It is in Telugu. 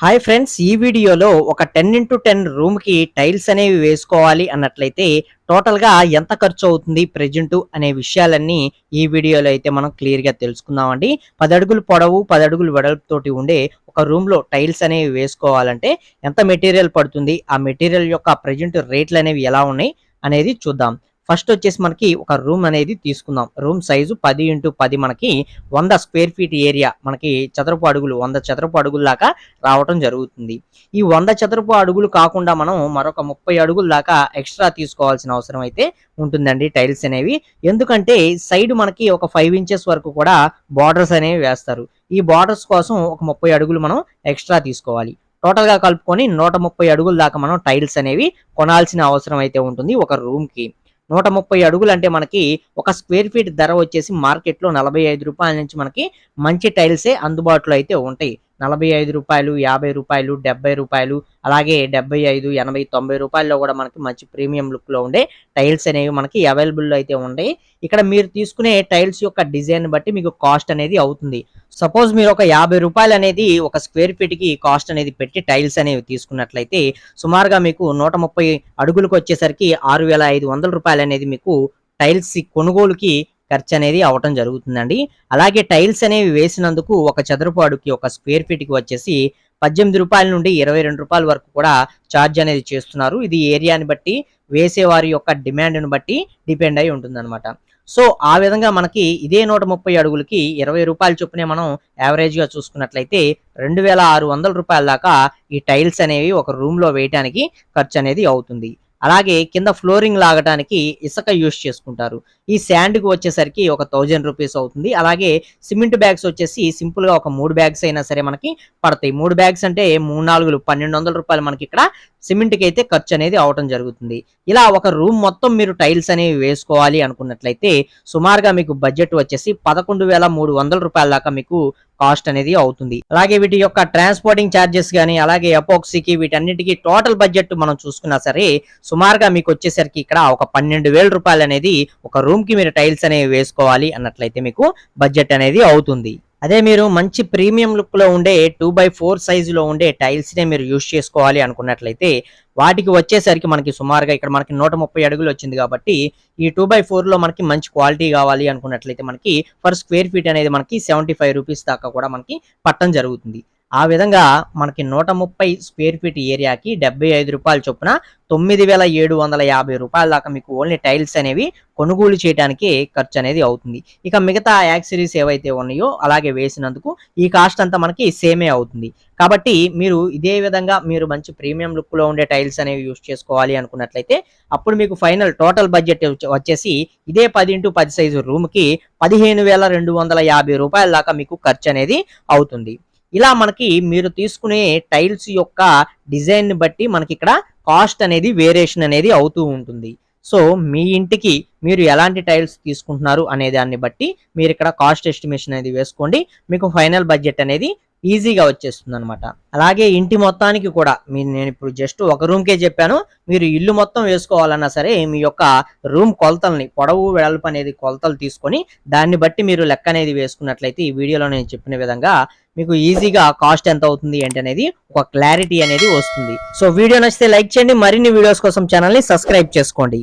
హాయ్ ఫ్రెండ్స్ ఈ వీడియోలో ఒక టెన్ ఇంటూ టెన్ రూమ్కి టైల్స్ అనేవి వేసుకోవాలి అన్నట్లయితే టోటల్గా ఎంత ఖర్చు అవుతుంది ప్రెజెంట్ అనే విషయాలన్నీ ఈ వీడియోలో అయితే మనం క్లియర్గా తెలుసుకుందామండి. పది అడుగులు పొడవు పది అడుగులు వెడల్పుతోటి ఉండే ఒక రూమ్లో టైల్స్ అనేవి వేసుకోవాలంటే ఎంత మెటీరియల్ పడుతుంది ఆ మెటీరియల్ యొక్క ప్రెజెంట్ రేట్లు అనేవి ఎలా ఉన్నాయి అనేది చూద్దాం. ఫస్ట్ వచ్చేసి మనకి ఒక రూమ్ అనేది తీసుకుందాం. రూమ్ సైజు పది ఇంటూ పది మనకి వంద స్క్వేర్ ఫీట్ ఏరియా మనకి చదరపు అడుగులు వంద చదరపు అడుగుల దాకా రావటం జరుగుతుంది. ఈ వంద చదరపు అడుగులు కాకుండా మనం మరొక ముప్పై అడుగుల దాకా ఎక్స్ట్రా తీసుకోవాల్సిన అవసరం అయితే ఉంటుందండి టైల్స్ అనేవి. ఎందుకంటే సైడ్ మనకి ఒక ఫైవ్ ఇంచెస్ వరకు కూడా బార్డర్స్ అనేవి వేస్తారు. ఈ బార్డర్స్ కోసం ఒక ముప్పై అడుగులు మనం ఎక్స్ట్రా తీసుకోవాలి. టోటల్గా కలుపుకొని నూట ముప్పై అడుగుల దాకా మనం టైల్స్ అనేవి కొనాల్సిన అవసరం అయితే ఉంటుంది ఒక రూమ్కి నూట ముప్పై అడుగులు అంటే మనకి ఒక స్క్వేర్ ఫీట్ ధర వచ్చేసి మార్కెట్లో నలభై ఐదు రూపాయల నుంచి మనకి మంచి టైల్సే అందుబాటులో అయితే ఉంటాయి. నలభై ఐదు రూపాయలు యాభై రూపాయలు డెబ్బై రూపాయలు అలాగే డెబ్బై ఐదు ఎనభై తొంభై రూపాయల్లో కూడా మనకి మంచి ప్రీమియం లుక్లో ఉండే టైల్స్ అనేవి మనకి అవైలబుల్లో అయితే ఉన్నాయి ఇక్కడ మీరు తీసుకునే టైల్స్ యొక్క డిజైన్ బట్టి మీకు కాస్ట్ అనేది అవుతుంది. సపోజ్ మీరు ఒక యాభై రూపాయలు అనేది ఒక స్క్వేర్ ఫీట్కి కాస్ట్ అనేది పెట్టి టైల్స్ అనేవి తీసుకున్నట్లయితే సుమారుగా మీకు నూట ముప్పై అడుగులకు వచ్చేసరికి ఆరు వేల ఐదు వందల రూపాయలు అనేది మీకు టైల్స్ కొనుగోలుకి ఖర్చు అనేది అవటం జరుగుతుందండి. అలాగే టైల్స్ అనేవి వేసినందుకు ఒక చదరపు అడుగుకి ఒక స్క్వేర్ ఫీట్కి వచ్చేసి పద్దెనిమిది రూపాయల నుండి ఇరవై రెండు రూపాయల వరకు కూడా ఛార్జ్ అనేది చేస్తున్నారు. ఇది ఏరియాని బట్టి వేసేవారి యొక్క డిమాండ్ని బట్టి డిపెండ్ అయి ఉంటుందన్నమాట. సో ఆ విధంగా మనకి ఇదే నూట ముప్పై అడుగులకి ఇరవై రూపాయల చొప్పునే మనం యావరేజ్గా చూసుకున్నట్లయితే రెండు వేల ఆరు వందల రూపాయల దాకా ఈ టైల్స్ అనేవి ఒక రూమ్లో వేయడానికి ఖర్చు అనేది అవుతుంది. అలాగే కింద ఫ్లోరింగ్ లాగడానికి ఇసుక యూస్ చేసుకుంటారు. ఈ శాండ్కి వచ్చేసరికి ఒక థౌజండ్ రూపీస్ అవుతుంది. అలాగే సిమెంట్ బ్యాగ్స్ వచ్చేసి సింపుల్గా ఒక మూడు బ్యాగ్స్ అయినా సరే మనకి పడతాయి. మూడు బ్యాగ్స్ అంటే మూడు నాలుగులు పన్నెండు వందల రూపాయలు మనకి ఇక్కడ సిమెంట్కి అయితే ఖర్చు అనేది అవటం జరుగుతుంది. ఇలా ఒక రూమ్ మొత్తం మీరు టైల్స్ అనేవి వేసుకోవాలి అనుకున్నట్లయితే సుమారుగా మీకు బడ్జెట్ వచ్చేసి పదకొండు వేల మూడు వందల రూపాయల దాకా మీకు కాస్ట్ అనేది అవుతుంది. అలాగే వీటి యొక్క ట్రాన్స్పోర్టింగ్ ఛార్జెస్ కానీ అలాగే ఎపోక్సీకి వీటన్నిటికీ టోటల్ బడ్జెట్ మనం చూసుకున్నా సరే సుమారుగా మీకు వచ్చేసరికి ఇక్కడ ఒక పన్నెండు వేల రూపాయలు అనేది ఒక రూమ్కి మీరు టైల్స్ అనేవి వేసుకోవాలి అన్నట్లయితే మీకు బడ్జెట్ అనేది అవుతుంది. అదే మీరు మంచి ప్రీమియం లుక్లో ఉండే టూ బై ఫోర్ సైజులో ఉండే టైల్స్ నే మీరు యూస్ చేసుకోవాలి అనుకున్నట్లయితే వాటికి వచ్చేసరికి మనకి సుమారుగా ఇక్కడ మనకి నూట ముప్పై అడుగులు వచ్చింది కాబట్టి ఈ టూ బై ఫోర్లో మనకి మంచి క్వాలిటీ కావాలి అనుకున్నట్లయితే మనకి పర్ స్క్వేర్ ఫీట్ అనేది మనకి సెవెంటీ ఫైవ్ రూపీస్ దాకా కూడా మనకి పట్టం జరుగుతుంది. ఆ విధంగా మనకి నూట ముప్పై స్క్వేర్ ఫీట్ ఏరియాకి డెబ్బై ఐదు రూపాయల చొప్పున తొమ్మిది వేల ఏడు వందల యాభై రూపాయల దాకా మీకు ఓన్లీ టైల్స్ అనేవి కొనుగోలు చేయడానికి ఖర్చు అనేది అవుతుంది. ఇక మిగతా యాక్సరీస్ ఏవైతే ఉన్నాయో అలాగే వేసినందుకు ఈ కాస్ట్ అంతా మనకి సేమే అవుతుంది. కాబట్టి మీరు ఇదే విధంగా మీరు మంచి ప్రీమియం లుక్లో ఉండే టైల్స్ అనేవి యూస్ చేసుకోవాలి అనుకున్నట్లయితే అప్పుడు మీకు ఫైనల్ టోటల్ బడ్జెట్ వచ్చేసి ఇదే పది ఇంటూ పది సైజు రూమ్కి పదిహేను వేల రెండు వందల యాభై రూపాయల దాకా మీకు ఖర్చు అనేది అవుతుంది. ఇలా మనకి మీరు తీసుకునే టైల్స్ యొక్క డిజైన్ని బట్టి మనకి ఇక్కడ కాస్ట్ అనేది వేరియేషన్ అనేది అవుతూ ఉంటుంది. సో మీ ఇంటికి మీరు ఎలాంటి టైల్స్ తీసుకుంటున్నారు అనే దాన్ని బట్టి మీరు ఇక్కడ కాస్ట్ ఎస్టిమేషన్ అనేది వేసుకోండి. మీకు ఫైనల్ బడ్జెట్ అనేది ఈజీగా వచ్చేస్తుంది అనమాట అలాగే ఇంటి మొత్తానికి కూడా మీరు నేను ఇప్పుడు జస్ట్ ఒక రూమ్కే చెప్పాను. మీరు ఇల్లు మొత్తం వేసుకోవాలన్నా సరే మీ యొక్క రూమ్ కొలతల్ని పొడవు వెడల్పు అనేది కొలతలు తీసుకొని దాన్ని బట్టి మీరు లెక్క అనేది వేసుకున్నట్లయితే ఈ వీడియోలో నేను చెప్పిన విధంగా మీకు ఈజీగా కాస్ట్ ఎంత అవుతుంది ఏంటి అనేది ఒక క్లారిటీ అనేది వస్తుంది. సో వీడియో నచ్చితే లైక్ చేయండి. మరిన్ని వీడియోస్ కోసం ఛానల్ని సబ్స్క్రైబ్ చేసుకోండి.